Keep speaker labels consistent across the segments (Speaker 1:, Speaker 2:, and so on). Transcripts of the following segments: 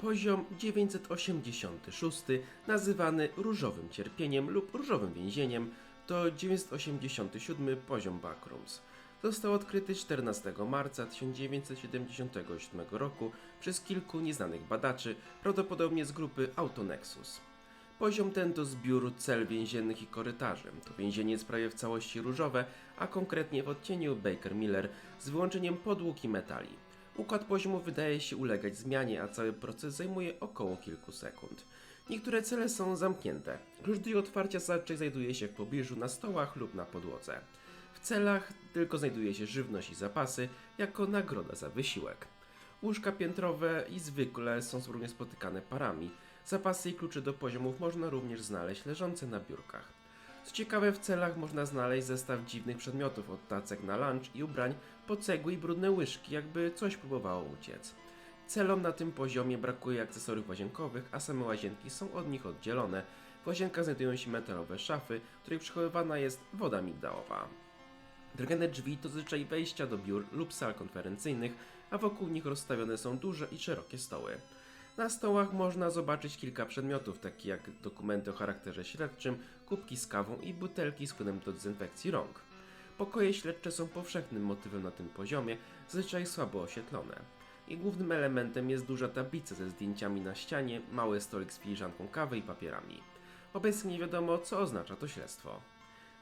Speaker 1: Poziom 986, nazywany różowym cierpieniem lub różowym więzieniem, to 987 poziom Backrooms. Został odkryty 14 marca 1977 roku przez kilku nieznanych badaczy, prawdopodobnie z grupy Autonexus. Poziom ten to zbiór cel więziennych i korytarzy. To więzienie jest prawie w całości różowe, a konkretnie w odcieniu Baker Miller z wyłączeniem podłóg i metali. Układ poziomu wydaje się ulegać zmianie, a cały proces zajmuje około kilku sekund. Niektóre cele są zamknięte. Klucz do otwarcia zazwyczaj znajduje się w pobliżu na stołach lub na podłodze. W celach tylko znajduje się żywność i zapasy jako nagroda za wysiłek. Łóżka piętrowe i zwykle są również spotykane parami. Zapasy i klucze do poziomów można również znaleźć leżące na biurkach. Co ciekawe, w celach można znaleźć zestaw dziwnych przedmiotów od tacek na lunch i ubrań po cegły i brudne łyżki, jakby coś próbowało uciec. Celom na tym poziomie brakuje akcesoriów łazienkowych, a same łazienki są od nich oddzielone. W łazienkach znajdują się metalowe szafy, w których przechowywana jest woda migdałowa. Drgane drzwi to zazwyczaj wejścia do biur lub sal konferencyjnych, a wokół nich rozstawione są duże i szerokie stoły. Na stołach można zobaczyć kilka przedmiotów, takie jak dokumenty o charakterze śledczym, kubki z kawą i butelki z płynem do dezynfekcji rąk. Pokoje śledcze są powszechnym motywem na tym poziomie, zazwyczaj słabo oświetlone. I głównym elementem jest duża tablica ze zdjęciami na ścianie, mały stolik z filiżanką kawy i papierami. Obecnie nie wiadomo, co oznacza to śledztwo.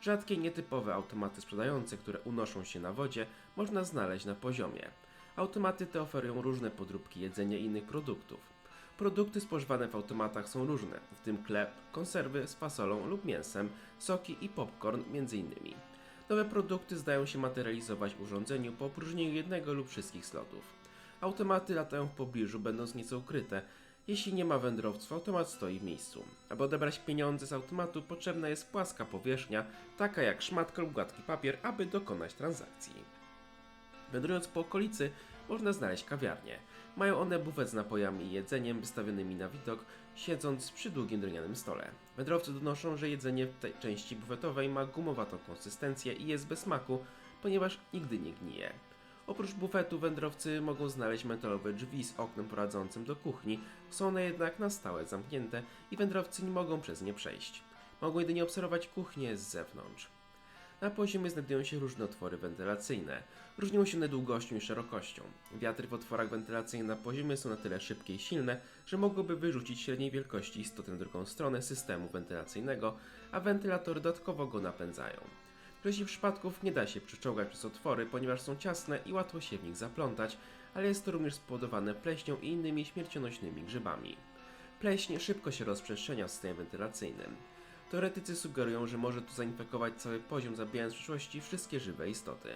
Speaker 1: Rzadkie, nietypowe automaty sprzedające, które unoszą się na wodzie, można znaleźć na poziomie. Automaty te oferują różne podróbki jedzenia i innych produktów. Produkty spożywane w automatach są różne, w tym chleb, konserwy z fasolą lub mięsem, soki i popcorn m.in. Nowe produkty zdają się materializować w urządzeniu po opróżnieniu jednego lub wszystkich slotów. Automaty latają w pobliżu, będąc nieco ukryte. Jeśli nie ma wędrowców, automat stoi w miejscu. Aby odebrać pieniądze z automatu, potrzebna jest płaska powierzchnia, taka jak szmatka lub gładki papier, aby dokonać transakcji. Wędrując po okolicy, można znaleźć kawiarnie. Mają one bufet z napojami i jedzeniem wystawionymi na widok, siedząc przy długim drewnianym stole. Wędrowcy donoszą, że jedzenie w tej części bufetowej ma gumowatą konsystencję i jest bez smaku, ponieważ nigdy nie gnije. Oprócz bufetu wędrowcy mogą znaleźć metalowe drzwi z oknem prowadzącym do kuchni, są one jednak na stałe zamknięte i wędrowcy nie mogą przez nie przejść. Mogą jedynie obserwować kuchnię z zewnątrz. Na poziomie znajdują się różne otwory wentylacyjne. Różnią się one długością i szerokością. Wiatry w otworach wentylacyjnych na poziomie są na tyle szybkie i silne, że mogłyby wyrzucić średniej wielkości istotę w drugą stronę systemu wentylacyjnego, a wentylatory dodatkowo go napędzają. W większości przypadków nie da się przeczołgać przez otwory, ponieważ są ciasne i łatwo się w nich zaplątać, ale jest to również spowodowane pleśnią i innymi śmiercionośnymi grzybami. Pleśń szybko się rozprzestrzenia w systemie wentylacyjnym. Teoretycy sugerują, że może to zainfekować cały poziom, zabijając w przyszłości wszystkie żywe istoty.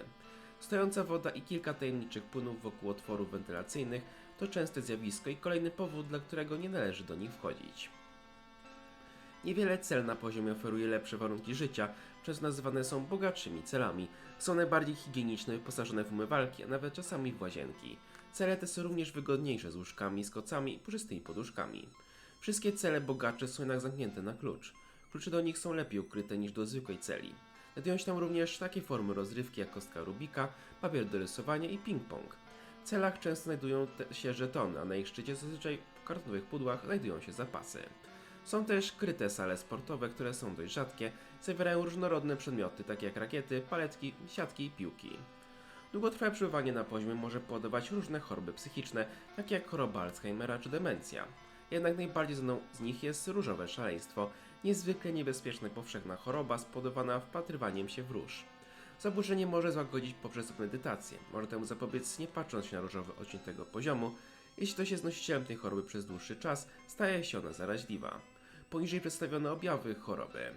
Speaker 1: Stojąca woda i kilka tajemniczych płynów wokół otworów wentylacyjnych to częste zjawisko i kolejny powód, dla którego nie należy do nich wchodzić. Niewiele cel na poziomie oferuje lepsze warunki życia, często nazywane są bogatszymi celami. Są one bardziej higieniczne, wyposażone w umywalki, a nawet czasami w łazienki. Cele te są również wygodniejsze z łóżkami, z kocami i puszystymi poduszkami. Wszystkie cele bogacze są jednak zamknięte na klucz. Klucze do nich są lepiej ukryte niż do zwykłej celi. Znajdują się tam również takie formy rozrywki jak kostka Rubika, papier do rysowania i ping-pong. W celach często znajdują się żetony, a na ich szczycie zazwyczaj w kartonowych pudłach znajdują się zapasy. Są też kryte sale sportowe, które są dość rzadkie, zawierają różnorodne przedmioty takie jak rakiety, paletki, siatki i piłki. Długotrwałe przebywanie na poziomie może powodować różne choroby psychiczne, takie jak choroba Alzheimera czy demencja. Jednak najbardziej znaną z nich jest różowe szaleństwo, niezwykle niebezpieczna powszechna choroba spowodowana wpatrywaniem się w róż. Zaburzenie może złagodzić poprzez medytację. Może temu zapobiec nie patrząc się na różowy odcień tego poziomu. Jeśli ktoś jest nosicielem tej choroby przez dłuższy czas, staje się ona zaraźliwa. Poniżej przedstawione objawy choroby.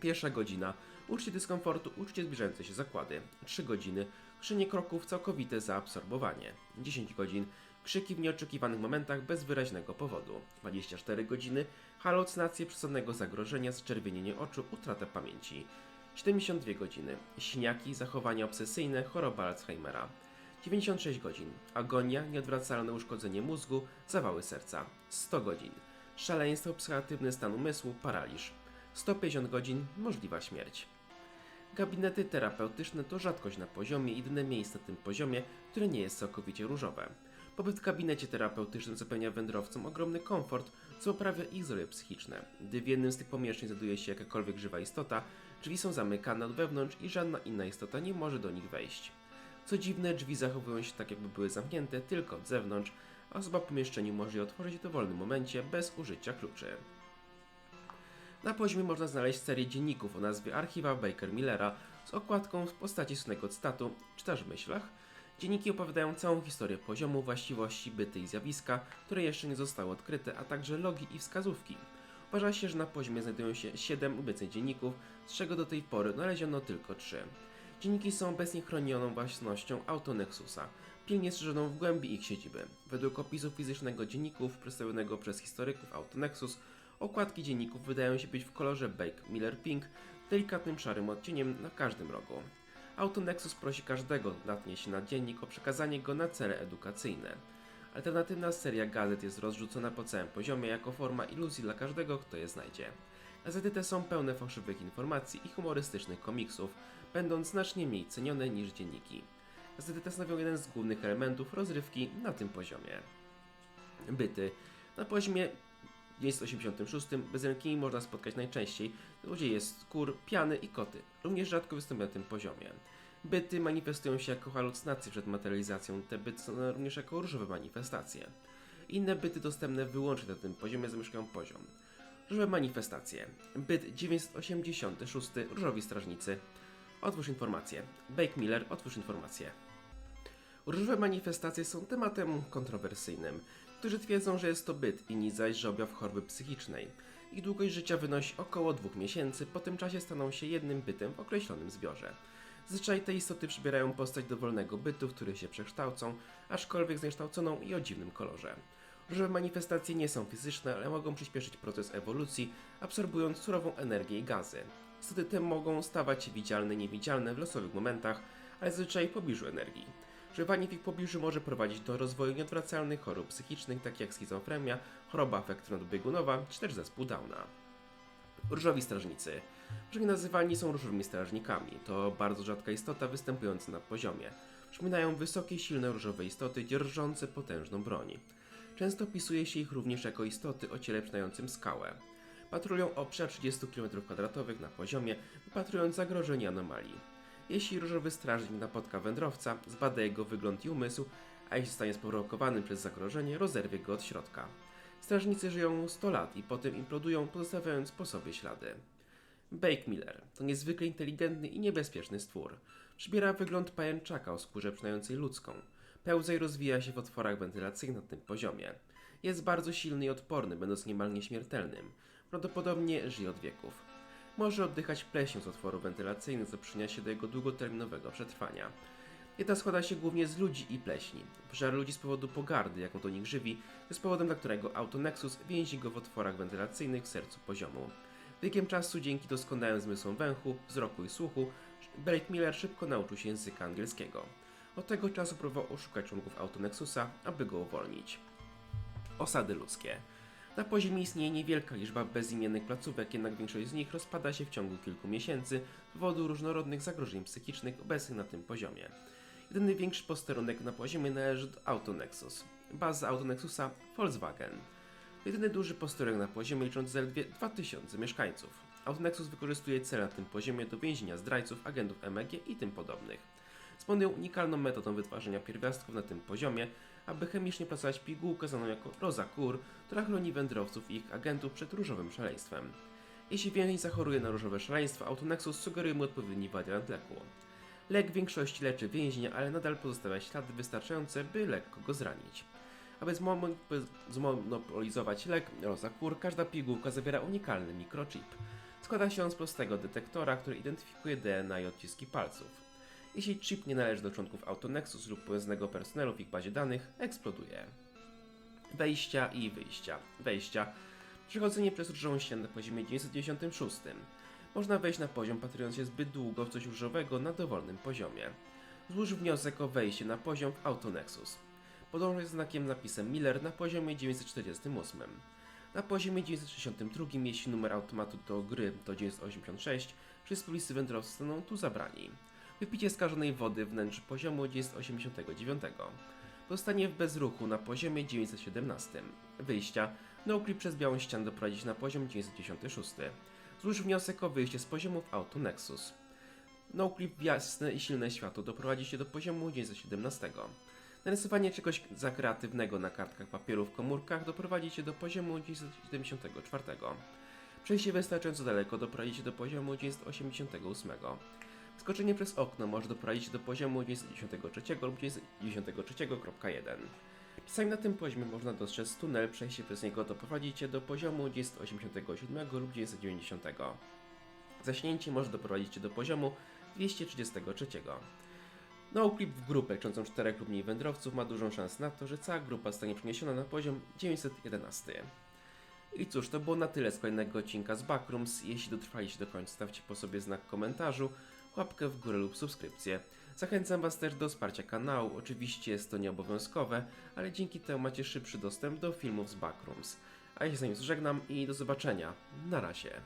Speaker 1: Pierwsza godzina. Uczucie dyskomfortu, uczucie zbliżające się zakłady. 3 godziny. Krzynie kroków, całkowite zaabsorbowanie. 10 godzin. Krzyki w nieoczekiwanych momentach bez wyraźnego powodu. 24 godziny. Halucynacje przesadnego zagrożenia, zczerwienienie oczu, utrata pamięci. 72 godziny. Siniaki, zachowania obsesyjne, choroba Alzheimera. 96 godzin. Agonia, nieodwracalne uszkodzenie mózgu, zawały serca. 100 godzin. Szaleństwo, psychoaktywny stan umysłu, paraliż. 150 godzin, możliwa śmierć. Gabinety terapeutyczne to rzadkość na poziomie, jedyne miejsce na tym poziomie, które nie jest całkowicie różowe. Pobyt w gabinecie terapeutycznym zapewnia wędrowcom ogromny komfort, co poprawia ich zdrowie psychiczne. Gdy w jednym z tych pomieszczeń znajduje się jakakolwiek żywa istota, drzwi są zamykane od wewnątrz i żadna inna istota nie może do nich wejść. Co dziwne, drzwi zachowują się tak, jakby były zamknięte tylko od zewnątrz, a osoba w pomieszczeniu może je otworzyć w dowolnym momencie bez użycia kluczy. Na poziomie można znaleźć serię dzienników o nazwie Archiwa Baker Millera z okładką w postaci słynnego cytatu Czytasz w myślach? Dzienniki opowiadają całą historię poziomu, właściwości, byty i zjawiska, które jeszcze nie zostały odkryte, a także logi i wskazówki. Uważa się, że na poziomie znajdują się 7 obecnych dzienników, z czego do tej pory znaleziono tylko 3. Dzienniki są obecnie chronioną własnością Autonexusa, pilnie strzeżoną w głębi ich siedziby. Według opisu fizycznego dzienników przedstawionego przez historyków Autonexus, okładki dzienników wydają się być w kolorze Bake Miller Pink, delikatnym szarym odcieniem na każdym rogu. Autonexus prosi każdego, natnie się na dziennik, o przekazanie go na cele edukacyjne. Alternatywna seria gazet jest rozrzucona po całym poziomie jako forma iluzji dla każdego, kto je znajdzie. Gazety te są pełne fałszywych informacji i humorystycznych komiksów, będąc znacznie mniej cenione niż dzienniki. Gazety te stanowią jeden z głównych elementów rozrywki na tym poziomie. Byty. Na poziomie 286 bezrękimi można spotkać najczęściej, gdzie jest skór, piany i koty. Również rzadko występują na tym poziomie. Byty manifestują się jako halucynacje przed materializacją, te byty są również jako różowe manifestacje. Inne byty dostępne wyłącznie na tym poziomie zamieszkają poziom. Różowe manifestacje. Byt 986 Różowi Strażnicy. Otwórz informację. Bake Miller, otwórz informację. Różowe manifestacje są tematem kontrowersyjnym. Którzy twierdzą, że jest to byt, inni zaś, że objaw choroby psychicznej. Ich długość życia wynosi około dwóch miesięcy, po tym czasie staną się jednym bytem w określonym zbiorze. Zazwyczaj te istoty przybierają postać dowolnego bytu, w który się przekształcą, aczkolwiek zniekształconą i o dziwnym kolorze. Różowe manifestacje nie są fizyczne, ale mogą przyspieszyć proces ewolucji, absorbując surową energię i gazy. Istoty te mogą stawać się widzialne i niewidzialne w losowych momentach, ale zazwyczaj w pobliżu energii. Przebywanie w ich pobliżu może prowadzić do rozwoju nieodwracalnych chorób psychicznych, takich jak schizofrenia, choroba afektywno-biegunowa czy też zespół Downa. Różowi strażnicy. Różni nazywani są różowymi strażnikami. To bardzo rzadka istota występująca na poziomie. Przypominają wysokie, silne różowe istoty dzierżące potężną broń. Często opisuje się ich również jako istoty o ciele przynającym skałę. Patrolują obszar 30 km2 na poziomie, wypatrując zagrożeń i anomalii. Jeśli różowy strażnik napotka wędrowca, zbada jego wygląd i umysł, a jeśli zostanie sprowokowany przez zagrożenie, rozerwie go od środka. Strażnicy żyją 100 lat i potem implodują, pozostawiając po sobie ślady. Bake Miller to niezwykle inteligentny i niebezpieczny stwór. Przybiera wygląd pajęczaka o skórze przynającej ludzką. Pełza i rozwija się w otworach wentylacyjnych na tym poziomie. Jest bardzo silny i odporny, będąc niemal nieśmiertelnym. Prawdopodobnie żyje od wieków. Może oddychać pleśnią z otworów wentylacyjnych, co przyczynia się do jego długoterminowego przetrwania. Dieta składa się głównie z ludzi i pleśni. Pożar ludzi z powodu pogardy, jaką do nich żywi, jest powodem, dla którego Autonexus więzi go w otworach wentylacyjnych w sercu poziomu. Wiekiem czasu, dzięki doskonałym zmysłom węchu, wzroku i słuchu, Blake Miller szybko nauczył się języka angielskiego. Od tego czasu próbował oszukać członków Autonexusa, aby go uwolnić. Osady ludzkie. Na poziomie istnieje niewielka liczba bezimiennych placówek, jednak większość z nich rozpada się w ciągu kilku miesięcy z powodu różnorodnych zagrożeń psychicznych obecnych na tym poziomie. Jedyny większy posterunek na poziomie należy do Autonexus. Baza Autonexusa Volkswagen. Jedyny duży posterunek na poziomie liczący zaledwie 2000 mieszkańców. Autonexus wykorzystuje cele na tym poziomie do więzienia zdrajców, agentów MEG i tym podobnych. Dysponują unikalną metodą wytwarzania pierwiastków na tym poziomie, aby chemicznie pracować pigułkę znaną jako Rosa Kur, która chroni wędrowców i ich agentów przed różowym szaleństwem. Jeśli więzień zachoruje na różowe szaleństwo, Autonexus sugeruje mu odpowiedni wariant leku. Lek w większości leczy więźnia, ale nadal pozostawia ślady wystarczające, by lekko go zranić. Aby zmo- by zmonopolizować lek Rosa Kur, każda pigułka zawiera unikalny mikrochip. Składa się on z prostego detektora, który identyfikuje DNA i odciski palców. Jeśli chip nie należy do członków Autonexus lub powiązanego personelu w ich bazie danych, eksploduje. Wejścia i wyjścia. Wejścia. Przechodzenie przez różową ścianę na poziomie 996. Można wejść na poziom patrując się zbyt długo w coś różowego na dowolnym poziomie. Złóż wniosek o wejście na poziom w Autonexus. Podążaj znakiem napisem Miller na poziomie 948. Na poziomie 962, jeśli numer automatu do gry to 986, wszyscy pobliscy wędrowcy zostaną tu zabrani. Wypicie skażonej wody wnętrz poziomu 989. zostanie w bezruchu na poziomie 917. Wyjścia NoClip przez białą ścianę doprowadzić na poziom 996. Złóż wniosek o wyjście z poziomu w Auto Nexus. NoClip w jasne i silne światło doprowadzi cię do poziomu 917. Narysowanie czegoś za kreatywnego na kartkach papieru w komórkach doprowadzi cię do poziomu 974. Przejście wystarczająco daleko doprowadzi cię do poziomu 988. Skoczenie przez okno może doprowadzić do poziomu 993 lub 993.1. Czasami na tym poziomie można dostrzec tunel, przejście przez niego doprowadzi cię do poziomu 987 lub 990. Zaśnięcie może doprowadzić cię do poziomu 233. Noclip w grupę liczącą 4 lub mniej wędrowców ma dużą szansę na to, że cała grupa zostanie przeniesiona na poziom 911. I cóż, to było na tyle z kolejnego odcinka z Backrooms. Jeśli dotrwaliście do końca, stawcie po sobie znak komentarzu, łapkę w górę lub subskrypcję. Zachęcam Was też do wsparcia kanału. Oczywiście jest to nieobowiązkowe, ale dzięki temu macie szybszy dostęp do filmów z Backrooms. A ja się z Wami żegnam i do zobaczenia. Na razie.